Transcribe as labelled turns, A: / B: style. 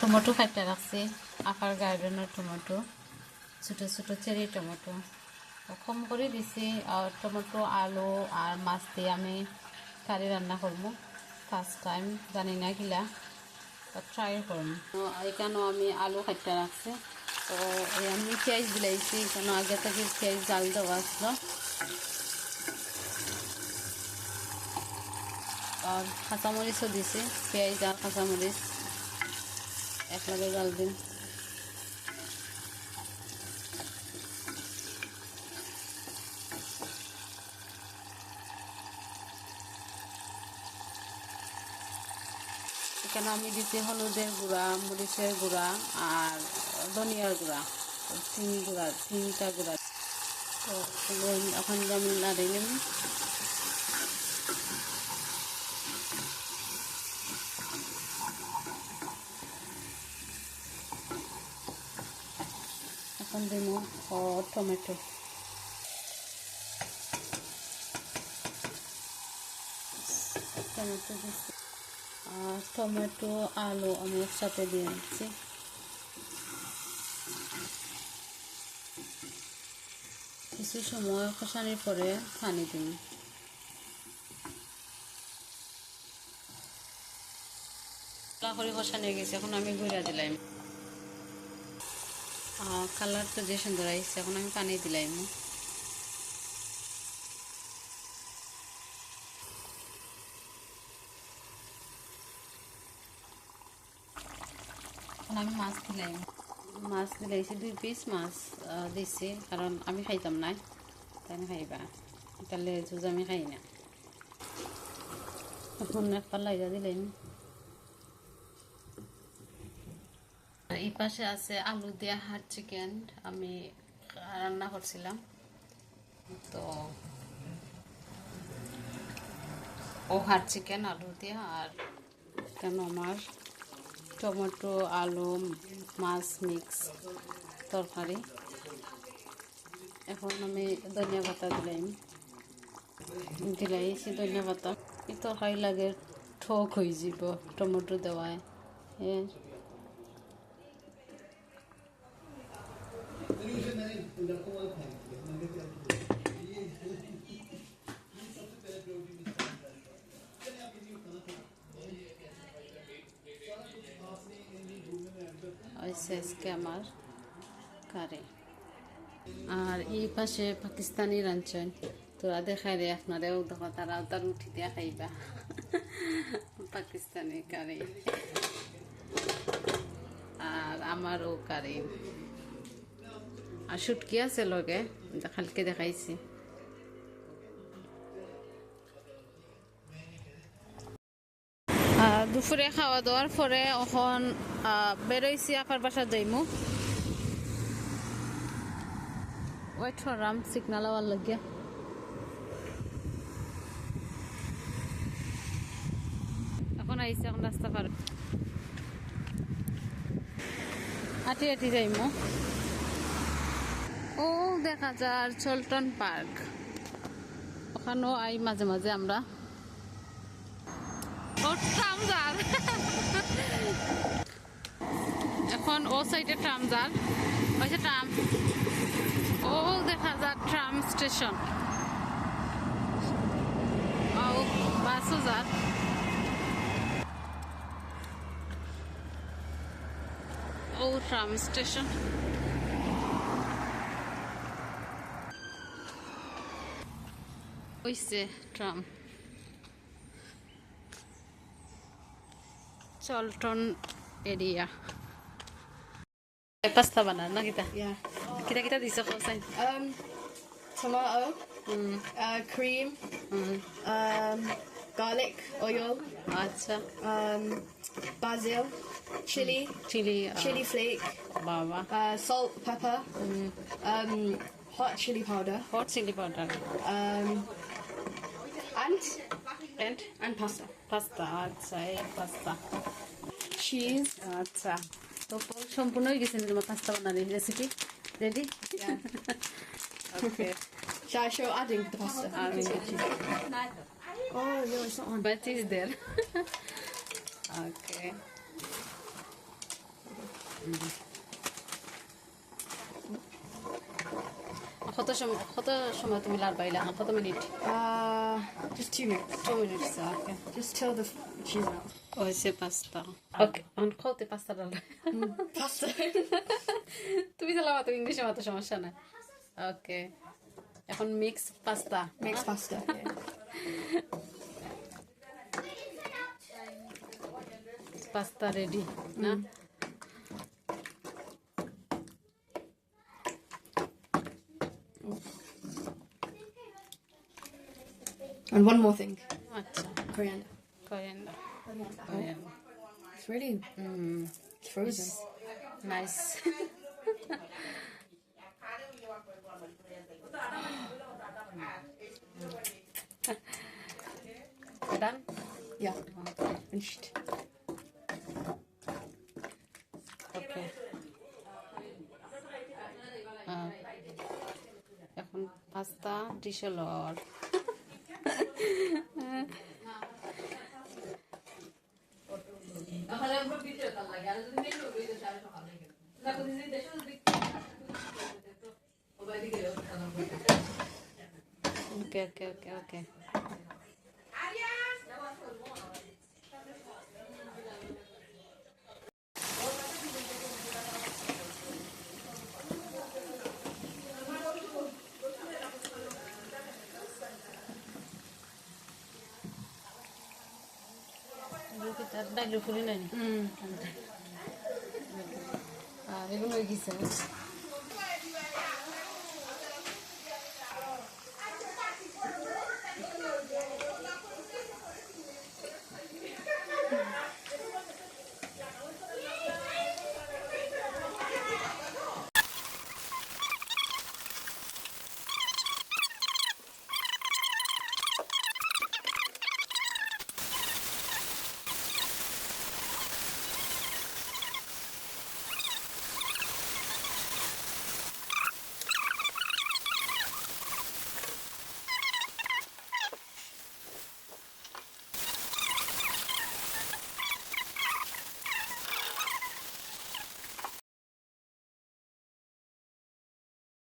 A: Tomato কাটতে রাখছি আকার গার্ডেনের টমেটো, ছোটো ছোটো চেরি টমেটো। কম করে দিছি টমেটো, আলু আর মাছ দিয়ে আমি কারি রান্না করব। ফার্স্ট টাইম জানি না কিলা ট্রাই করব। তো এখানেও আমি আলু কাটতে রাখছি। তো আমি পেঁয়াজ দিলাইছি কেন আগে থেকে পেঁয়াজ জাল দেওয়া আসলো আর কাঁচামরিচও দিছি, পেঁয়াজ আর কাঁচামরিচ। একলাগে জাল দিন। এখানে আমি দিচ্ছি হলুদের গুঁড়া, মরিচের গুঁড়া আর ধনিয়ার গুঁড়া তিন গুঁড়া তিনটা গুঁড়া। তো এখন আমি নাড়িয়ে নেব। এখন দেবো টমেটো। টমেটো দিচ্ছি। আর টমেটো, আলু আমি একসাথে দিয়ে দিচ্ছি। কিছু সময় কষানোর পরে পানি দিন। করে কষানো গেছে, এখন আমি ঘুরে দিলাম। কালার তো যে সুন্দর আসছে এখন আমি পানি দিলাম এখন আমি মাছ দিলাম মাছ দিলাইছি দুই পিস মাছ দিছি, কারণ আমি খাইতাম না। তাই খাইবা তাহলে জুজ আমি খাই না। এখন একটা লাইজা দিলাম এই পাশে আছে আলু দিয়া হাট চিকেন আমি রান্না করছিলাম। তো ও হাট চিকেন আলু দিয়া, আর কেন আমার টমেটো, আলু, মাছ মিক্স তরকারি। এখন আমি ধনিয়া পাতা দিলাম। দিলাই দিলাইছি ধনিয়া পাতা। এই তরকারি লাগে ঠক হয়ে যাব টমেটো দেওয়ায়। এ হয়েছে আজকে আমার, কারে। আর এই পাশে পাকিস্তানি রাঞ্চন তোরা দেখাই রে আপনারাও দেখো তারাও তার উঠি দিয়া খাইবা। পাকিস্তানি কারি। আর আমারও কারি। আর শুটকি আছে লগে কালকে দেখাইছি। দুপুরে খাওয়া দাওয়ার পরে এখন বেরোইছি আপার বাসা যাইমু। ওয়েট রাম সিগনাল আওয়ার লাগিয়া। এখন আইসি এখন রাস্তা পার। হাঁটি হাঁটি যাইমু। ও, দেখা যার, চলটন পার্ক। ওখানেও আই মাঝে মাঝে আমরা। ট্রাম যার এখন ও সাইডে ট্রাম যার ওইসে ট্রাম। ও দেখা যার ট্রাম স্টেশন। ও বাসও যার ও ট্রাম স্টেশন। ওইসে tram. Cholton area. Pasta banana kita.
B: Yeah.
A: Kita kita di sekolah sign.
B: Um, tomato, mm. uh, cream, mm. um, garlic, oil.
A: Acha.
B: Um, basil, chili,
A: hmm.
B: chili, uh, chili flake,
A: baba.
B: Uh, salt, pepper, mm. um, hot chili powder.
A: Hot chili powder.
B: Um, and
A: and
B: and pasta.
A: Pasta. I'd say pasta.
B: Cheese.
A: আচ্ছা তো সম্পূর্ণ হয়ে গেছে তোমার pasta বানানোর recipe ready. Okay
B: Shall I show adding the pasta? Oh no, it's not on.
A: But is there. okay. কত সময় কত সময় তুমি লাড় বাইলা কত minute
B: Uh, just two minutes.
A: Two minutes okay
B: Just till the cheese melts.
A: হয়েছে pasta okay অন খাওতে পাস্তা ডাল
B: Pasta.
A: তুমি চালাবা তো ইংলিশে মাত্র সমস্যা নাই ওকে এখন mix pasta
B: pasta. Yeah.
A: Pasta ready না
B: And one more thing.
A: আচ্ছা
B: Coriander.
A: Coriander
B: It's really it's frozen.
A: Nice done
B: Yeah. Finished.
A: Okay এখন পাস্তা ডিশে ওকে ওকে ডাইলের ফুলি নাই. আর এগুলো গেছে।